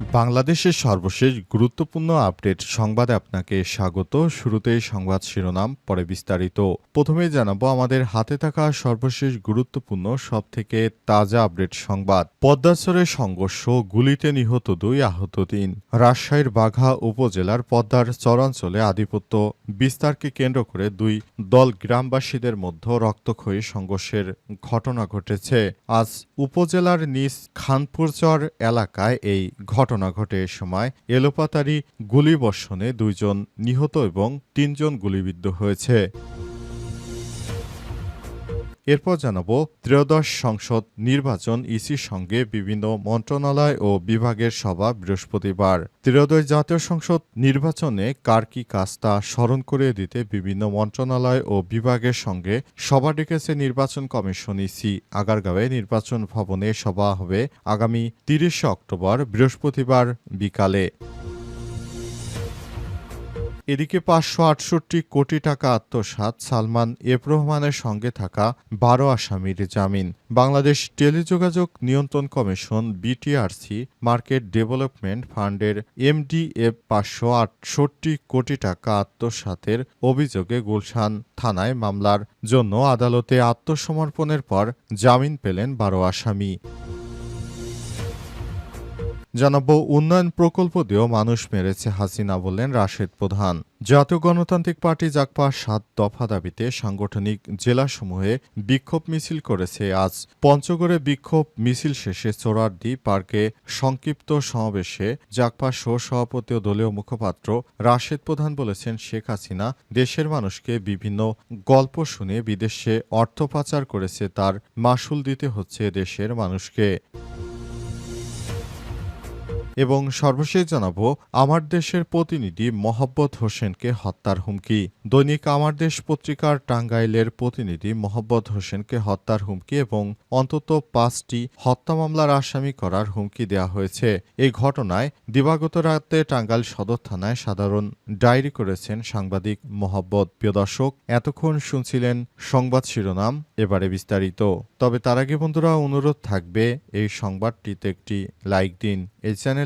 বাংলাদেশের সর্বশেষ গুরুত্বপূর্ণ আপডেট সংবাদে আপনাকে স্বাগত। শুরুতেই সংবাদ শিরোনাম, পরে বিস্তারিত। প্রথমে জানাব আমাদের হাতে থাকা সর্বশেষ গুরুত্বপূর্ণ, সবথেকে তাজা আপডেট সংবাদ। পদ্মাচরে সংঘর্ষ, গুলিতে নিহত দুই আহত তিন। রাজশাহীর বাঘা উপজেলার পদ্মার চরাঞ্চলে আধিপত্য। বিস্তারকে কেন্দ্র করে দুই দল গ্রামবাসীদের মধ্যে রক্তক্ষয়ী সংঘর্ষের ঘটনা ঘটেছে। আজ উপজেলার নিজ খানপুরচর এলাকায় এই ঘটনা ঘটে এ সময় এলোপাতারি গুলিবর্ষণে দুইজন নিহত এবং তিনজন গুলিবিদ্ধ হয়েছে। এরপর জানাব, ত্রয়োদশ সংসদ নির্বাচন ইসির সঙ্গে বিভিন্ন মন্ত্রণালয় ও বিভাগের সভা বৃহস্পতিবার। ত্রয়োদশ জাতীয় সংসদ নির্বাচনে কার কি কাজ তা স্মরণ করে দিতে বিভিন্ন মন্ত্রণালয় ও বিভাগের সঙ্গে সভা ডেকেছে নির্বাচন কমিশন ইসি। আগারগাঁওয়ে নির্বাচন ভবনে সভা হবে আগামী তিরিশে অক্টোবর বৃহস্পতিবার বিকালে। এদিকে পাঁচশো আটষট্টি কোটি টাকা আত্মসাত সালমান এফ রহমানের সঙ্গে থাকা বারো আসামির জামিন। বাংলাদেশ টেলিযোগাযোগ নিয়ন্ত্রণ কমিশন, বিটিআরসি, মার্কেট ডেভেলপমেন্ট ফান্ডের এমডিএফ পাঁচশো আটষট্টি কোটি টাকা আত্মসাতের অভিযোগে গুলশান থানায় মামলার জন্য আদালতে আত্মসমর্পণের পর জামিন পেলেন বারো আসামি। জানাব, উন্নয়ন প্রকল্প দিয়েও মানুষ মেরেছে হাসিনা বললেন রাশেদ প্রধান। জাতীয় গণতান্ত্রিক পার্টি জাকপা সাত দফা দাবিতে সাংগঠনিক জেলাসমূহে বিক্ষোভ মিছিল করেছে। আজ পঞ্চগড়ে বিক্ষোভ মিছিল শেষে চোরারদি পার্কে সংক্ষিপ্ত সমাবেশে জাকপা সহ সভাপতি ও দলীয় মুখপাত্র রাশেদ প্রধান বলেছেন, শেখ হাসিনা দেশের মানুষকে বিভিন্ন গল্প শুনে বিদেশে অর্থ পাচার করেছে, তার মাসুল দিতে হচ্ছে দেশের মানুষকে। এবং সর্বশেষ জানাব, আমার দেশের প্রতিনিধি মোহাব্বত হোসেনকে হত্যার হুমকি। দৈনিক আমার দেশ পত্রিকার টাঙ্গাইলের প্রতিনিধি মোহাব্বত হোসেনকে হত্যার হুমকি এবং অন্তত পাঁচটি হত্যা মামলার আসামি করার হুমকি দেওয়া হয়েছে। এই ঘটনায় দিবাগত রাতে টাঙ্গাইল সদর থানায় সাধারণ ডায়েরি করেছেন সাংবাদিক মোহাব্বত প্রিয় দর্শক, এতক্ষণ শুনছিলেন সংবাদ শিরোনাম, এবারে বিস্তারিত। তবে তার আগে বন্ধুরা, অনুরোধ থাকবে, এই সংবাদটিতে একটি লাইক দিন। এই চ্যানেলে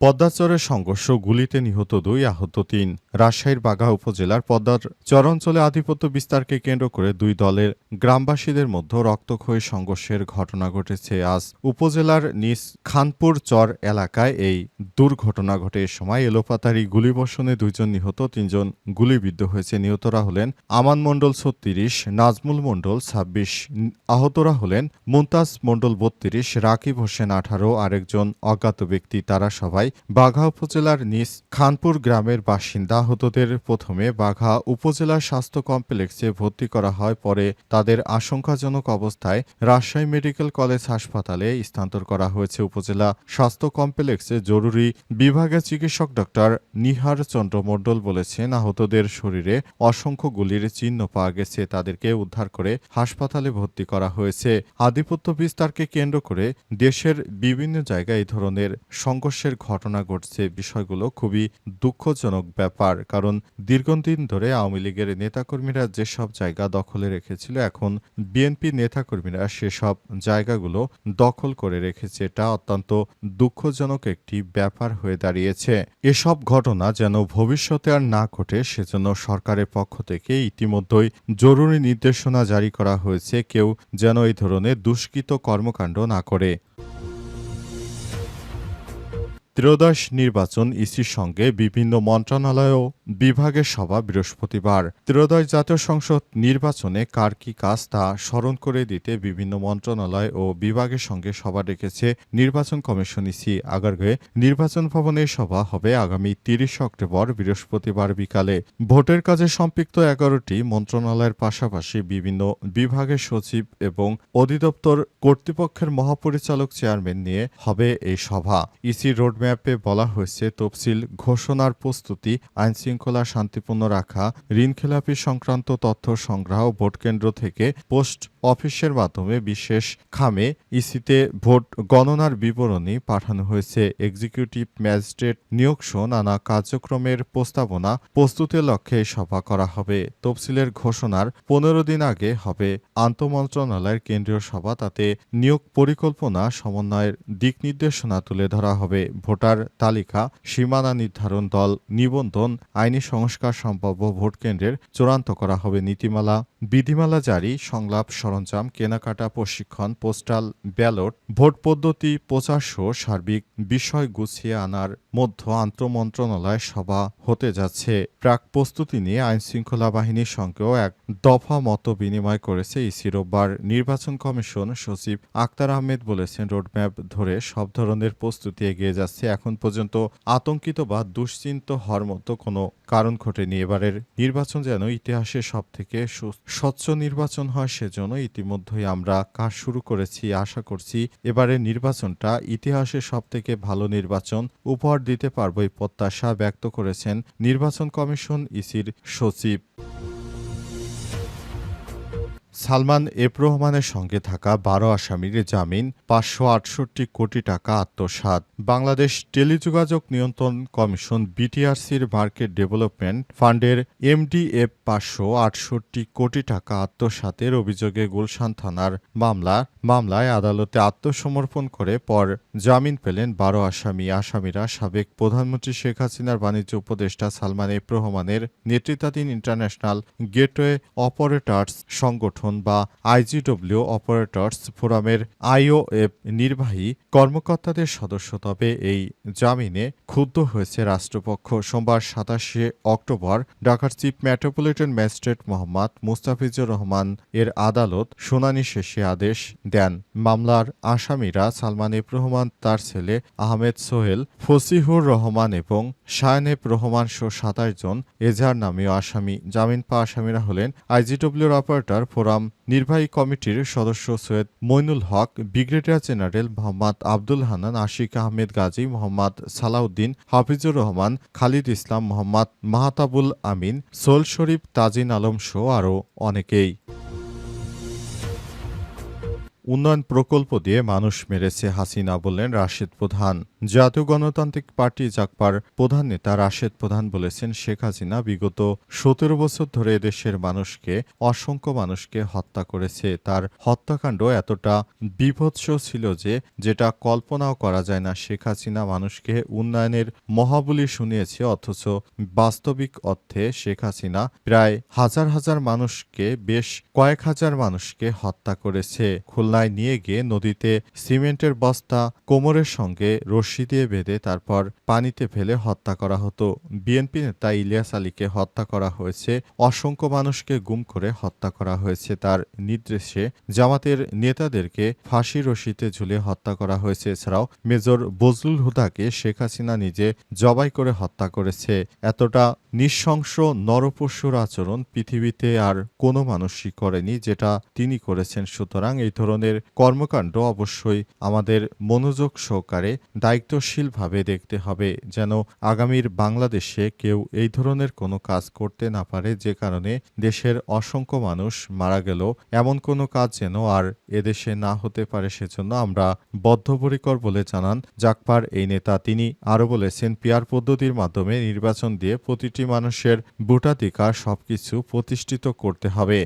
পদ্মাচরের সংঘর্ষ গুলিতে নিহত দুই আহত তিন। রাজশাহীর বাঘা উপজেলার পদ্মার চরাঞ্চলে আধিপত্য বিস্তারকে কেন্দ্র করে দুই দলের গ্রামবাসীদের মধ্যে রক্তক্ষয়ী সংঘর্ষের ঘটনা ঘটেছে। আজ উপজেলার নিজ খানপুর চর এলাকায় এই দুর্ঘটনা ঘটে। এ সময় এলোপাতারি গুলিবর্ষণে দুইজন নিহত, তিনজন গুলিবিদ্ধ হয়েছে। নিহতরা হলেন আমান মণ্ডল ছত্রিশ, নাজমুল মণ্ডল ছাব্বিশ, আহতরা হলেন মুমতাজ মণ্ডল বত্রিশ, রাকিব হোসেন আঠারো, আরেকজন অজ্ঞাত ব্যক্তি। তারা সবাই বাঘা উপজেলার নিজ খানপুর গ্রামের বাসিন্দা আহতদের প্রথমে বাঘা উপজেলা স্বাস্থ্য কমপ্লেক্সে ভর্তি করা হয়, পরে তাদের আশঙ্কাজনক অবস্থায় রাজশাহী মেডিকেল কলেজ হাসপাতালে স্থানান্তর করা হয়েছে। উপজেলা স্বাস্থ্য কমপ্লেক্সে জরুরি বিভাগের চিকিৎসক ডক্টর নিহার চন্দ্র মণ্ডল বলেছেন, আহতদের শরীরে অসংখ্য গুলির চিহ্ন পাওয়া গেছে, তাদেরকে উদ্ধার করে হাসপাতালে ভর্তি করা হয়েছে। আধিপত্য বিস্তারকে কেন্দ্র করে দেশের বিভিন্ন জায়গায় এই ধরনের সংঘর্ষের ঘটনা ঘটছে, বিষয়গুলো খুবই দুঃখজনক ব্যাপার। কারণ দীর্ঘদিন ধরে আওয়ামী লীগের নেতাকর্মীরা যেসব জায়গা দখলে রেখেছিল, এখন বিএনপি নেতাকর্মীরা সেসব জায়গাগুলো দখল করে রেখেছে। এটা অত্যন্ত দুঃখজনক একটি ব্যাপার হয়ে দাঁড়িয়েছে। এসব ঘটনা যেন ভবিষ্যতে আর না ঘটে, সেজন্য সরকারের পক্ষ থেকে ইতিমধ্যেই জরুরি নির্দেশনা জারি করা হয়েছে। কেউ যেন এই ধরনের দুষ্কৃত কর্মকাণ্ড না করে। ত্রয়োদশ নির্বাচন ইসির সঙ্গে বিভিন্ন মন্ত্রণালয় ও বিভাগের সভা বৃহস্পতিবার। ত্রয়োদশ জাতীয় সংসদ নির্বাচনে কার কি কাজ তা স্মরণ করে দিতে বিভিন্ন মন্ত্রণালয় ও বিভাগের সঙ্গে সভা ডেকেছে নির্বাচন কমিশন ইসি। আগারগাঁয়ে নির্বাচন ভবনের সভা হবে আগামী তিরিশ অক্টোবর বৃহস্পতিবার বিকালে। ভোটের কাজে সম্পৃক্ত এগারোটি মন্ত্রণালয়ের পাশাপাশি বিভিন্ন বিভাগের সচিব এবং অধিদপ্তর কর্তৃপক্ষের মহাপরিচালক চেয়ারম্যান নিয়ে হবে এই সভা। ইসি রোডম্যাপ রোডম্যাপে বলা হয়েছে, তফসিল ঘোষণার প্রস্তুতি, আইনশৃঙ্খলা শান্তিপূর্ণ রাখা ঋণখেলাপি সংক্রান্ত তথ্য সংগ্রহ ভোটকেন্দ্র থেকে পোস্ট অফিসের মাধ্যমে বিশেষ খামে ইসিতে ভোট গণনার বিবরণী পাঠানো হয়েছে। এক্সিকিউটিভ ম্যাজিস্ট্রেট নিয়োগ নানা কার্যক্রমের প্রস্তাবনা প্রস্তুতের লক্ষ্যে সভা করা হবে। তফসিলের ঘোষণার পনেরো দিন আগে হবে। আন্তমন্ত্রণালয়ের কেন্দ্রীয় সভা, তাতে নিয়োগ পরিকল্পনা সমন্বয়ের দিক নির্দেশনা তুলে ধরা হবে। ভোটার তালিকা, সীমানা নির্ধারণ দল নিবন্ধন, আইনি সংস্কার সম্ভাব্য ভোট কেন্দ্রের চূড়ান্ত করা হবে। নীতিমালা বিধিমালা জারি, সংলাপ, সরঞ্জাম, কেনাকাটা, প্রশিক্ষণ, পোস্টাল ব্যালট, ভোট পদ্ধতি, প্রচার সহ সার্বিক বিষয় গুছিয়ে আনার মধ্য আন্তমন্ত্রণালয় সভা হতে যাচ্ছে। প্রাক প্রস্তুতি নিয়ে আইনশৃঙ্খলা বাহিনীর সঙ্গেও এক দফা মত বিনিময় করেছে ইসি রোববার। নির্বাচন কমিশন সচিব আক্তার আহমেদ বলেছেন, রোডম্যাপ ধরে সব ধরনের প্রস্তুতি এগিয়ে যাচ্ছে। এখন পর্যন্ত আতঙ্কিত বা দুশ্চিন্ত হওয়ার মতো কোনো কারণ ঘটেনি। এবারের নির্বাচন যেন ইতিহাসে সব থেকে স্বচ্ছ নির্বাচন হয় সেজন্য ইতিমধ্যেই আমরা কাজ শুরু করেছি, আশা করছি এবারে নির্বাচনটা ইতিহাসে সব থেকে ভালো নির্বাচন উপহার দিতে পারব এই প্রত্যাশা ব্যক্ত করেছেন নির্বাচন কমিশন ইসির সচিব। সালমান এফ রহমানের সঙ্গে থাকা বারো আসামির জামিন, পাঁচশো আটষট্টি কোটি টাকা আত্মসাত বাংলাদেশ টেলিযোগাযোগ নিয়ন্ত্রণ কমিশন বিটিআরসির মার্কেট ডেভেলপমেন্ট ফান্ডের এমডিএফ পাঁচশো আটষট্টি কোটি টাকা আত্মসাতের অভিযোগে গুলশান থানার মামলা, মামলায় আদালতে আত্মসমর্পণ করে পর জামিন পেলেন বারো আসামি। আসামিরা সাবেক প্রধানমন্ত্রী শেখ হাসিনার বাণিজ্য উপদেষ্টা সালমান এফ রহমানের নেতৃত্বাধীন ইন্টারন্যাশনাল গেটওয়ে অপারেটর্স সংগঠন বা আইজিডব্লিউ অপারেটর্স ফোরামের আইওএফ নির্বাহী কর্মকর্তাদের সদস্য। তবে এই জামিনে ক্ষুব্ধ হয়েছে রাষ্ট্রপক্ষ। সোমবার সাতাশে অক্টোবর ঢাকার chief metropolitan magistrate Mohammad Mustafizur Rahman এর আদালত শুনানি শেষে আদেশ দেন। মামলার আসামিরা সালমান এফ রহমান, তার ছেলে আহমেদ সোহেল, ফসিহুর রহমান এবং শায়নেব রহমান সহ সাতাশ জন এজাহার নামীয় আসামি। জামিন পা আসামিরা হলেন আইজিডব্লিউর অপারেটর ফোরাম নির্বাহী কমিটির সদস্য সৈয়দ মইনুল হক, ব্রিগেডিয়ার জেনারেল মোহাম্মদ আব্দুল হানান, আশিক আহমেদ গাজী, মোহাম্মদ সালাউদ্দিন হাফিজুর রহমান, খালিদ ইসলাম মোহাম্মদ মাহাতাবুল আমিন সোল শরীফ, তাজিন আলম শো আরও অনেকেই। উন্নয়ন প্রকল্প দিয়ে মানুষ মেরেছে হাসিনা বললেন রাশেদ প্রধান। জাতীয় গণতান্ত্রিক পার্টি জাকপার প্রধান নেতা রাশেদ প্রধান বলেছেন শেখ হাসিনা বিগত সতেরো বছর ধরে দেশের মানুষকে, অসংখ্য মানুষকে হত্যা করেছে। তার হত্যাকাণ্ড এতটা বিভৎস ছিল যে, যেটা কল্পনাও করা যায় না শেখ হাসিনা মানুষকে উন্নয়নের মহাবলী শুনিয়েছে, অথচ বাস্তবিক অর্থে শেখ হাসিনা প্রায় হাজার হাজার মানুষকে, বেশ কয়েক হাজার মানুষকে হত্যা করেছে। খুলনায় নিয়ে গিয়ে নদীতে সিমেন্টের বস্তা, কোমরের সঙ্গে রশি দিয়ে বেঁধে তারপর পানিতে ফেলে হত্যা করা হতো। বিএনপি নেতা ইলিয়াস আলীকে হত্যা করা হয়েছে, অসংখ্য মানুষকে গুম করে হত্যা করা হয়েছে তার নির্দেশে। জামাতের নেতাদেরকে ফাঁসি রশিতে ঝুলে হত্যা করা হয়েছে। এছাড়াও মেজর বজলুল হুদাকে শেখ হাসিনা নিজে জবাই করে হত্যা করেছে। এতটা নৃশংস, নরপশুর আচরণ পৃথিবীতে আর কোনো মানুষই করেনি যেটা তিনি করেছেন। সুতরাং এই ধরনের কর্মকাণ্ড অবশ্যই আমাদের মনোযোগ সহকারে দায়িত্বশীলভাবে দেখতে হবে, যেন আগামীর বাংলাদেশে কেউ এই ধরনের কোনো কাজ করতে না পারে যে কারণে দেশের অসংখ্য মানুষ মারা গেল। এমন কোনো কাজ যেন আর এদেশে না হতে পারে সেজন্য আমরা বদ্ধপরিকর বলে জানান জাকপার এই নেতা। তিনি আরও বলেছেন পিয়ার পদ্ধতির মাধ্যমে নির্বাচন দিয়ে প্রতিটি মানুষের ভোটাধিকার সবকিছু প্রতিষ্ঠিত করতে হবে।